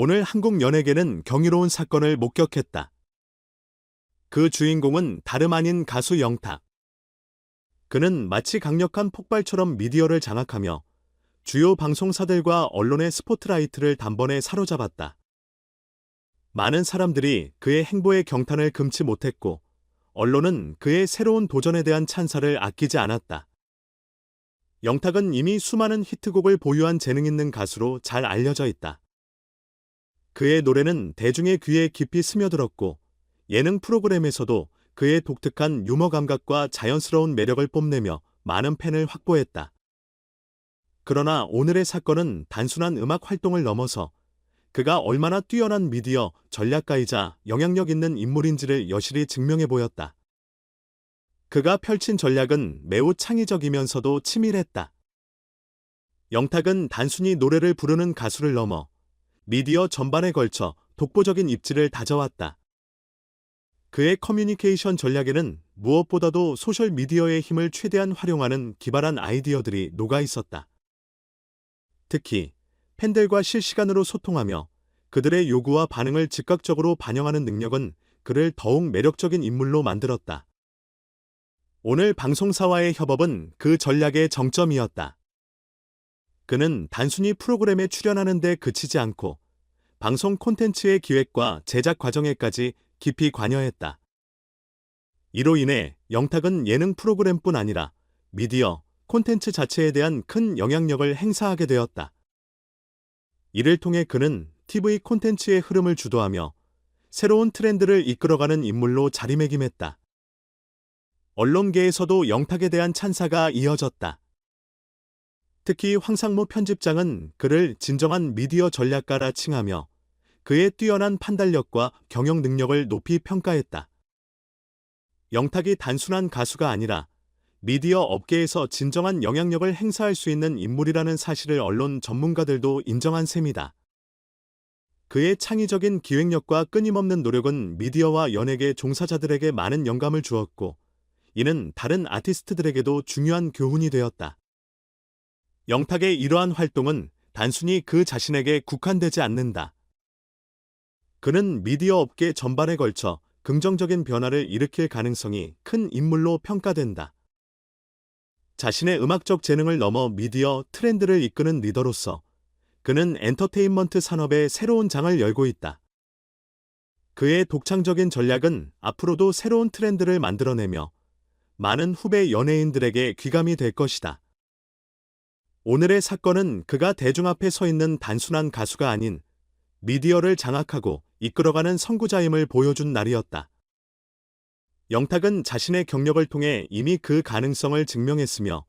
오늘 한국 연예계는 경이로운 사건을 목격했다. 그 주인공은 다름 아닌 가수 영탁. 그는 마치 강력한 폭발처럼 미디어를 장악하며 주요 방송사들과 언론의 스포트라이트를 단번에 사로잡았다. 많은 사람들이 그의 행보에 경탄을 금치 못했고, 언론은 그의 새로운 도전에 대한 찬사를 아끼지 않았다. 영탁은 이미 수많은 히트곡을 보유한 재능 있는 가수로 잘 알려져 있다. 그의 노래는 대중의 귀에 깊이 스며들었고, 예능 프로그램에서도 그의 독특한 유머 감각과 자연스러운 매력을 뽐내며 많은 팬을 확보했다. 그러나 오늘의 사건은 단순한 음악 활동을 넘어서 그가 얼마나 뛰어난 미디어 전략가이자 영향력 있는 인물인지를 여실히 증명해 보였다. 그가 펼친 전략은 매우 창의적이면서도 치밀했다. 영탁은 단순히 노래를 부르는 가수를 넘어 미디어 전반에 걸쳐 독보적인 입지를 다져왔다. 그의 커뮤니케이션 전략에는 무엇보다도 소셜미디어의 힘을 최대한 활용하는 기발한 아이디어들이 녹아 있었다. 특히 팬들과 실시간으로 소통하며 그들의 요구와 반응을 즉각적으로 반영하는 능력은 그를 더욱 매력적인 인물로 만들었다. 오늘 방송사와의 협업은 그 전략의 정점이었다. 그는 단순히 프로그램에 출연하는 데 그치지 않고 방송 콘텐츠의 기획과 제작 과정에까지 깊이 관여했다. 이로 인해 영탁은 예능 프로그램뿐 아니라 미디어, 콘텐츠 자체에 대한 큰 영향력을 행사하게 되었다. 이를 통해 그는 TV 콘텐츠의 흐름을 주도하며 새로운 트렌드를 이끌어가는 인물로 자리매김했다. 언론계에서도 영탁에 대한 찬사가 이어졌다. 특히 황상무 편집장은 그를 진정한 미디어 전략가라 칭하며 그의 뛰어난 판단력과 경영 능력을 높이 평가했다. 영탁이 단순한 가수가 아니라 미디어 업계에서 진정한 영향력을 행사할 수 있는 인물이라는 사실을 언론 전문가들도 인정한 셈이다. 그의 창의적인 기획력과 끊임없는 노력은 미디어와 연예계 종사자들에게 많은 영감을 주었고, 이는 다른 아티스트들에게도 중요한 교훈이 되었다. 영탁의 이러한 활동은 단순히 그 자신에게 국한되지 않는다. 그는 미디어 업계 전반에 걸쳐 긍정적인 변화를 일으킬 가능성이 큰 인물로 평가된다. 자신의 음악적 재능을 넘어 미디어 트렌드를 이끄는 리더로서 그는 엔터테인먼트 산업의 새로운 장을 열고 있다. 그의 독창적인 전략은 앞으로도 새로운 트렌드를 만들어내며 많은 후배 연예인들에게 귀감이 될 것이다. 오늘의 사건은 그가 대중 앞에 서 있는 단순한 가수가 아닌 미디어를 장악하고 이끌어가는 선구자임을 보여준 날이었다. 영탁은 자신의 경력을 통해 이미 그 가능성을 증명했으며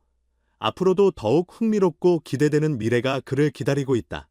앞으로도 더욱 흥미롭고 기대되는 미래가 그를 기다리고 있다.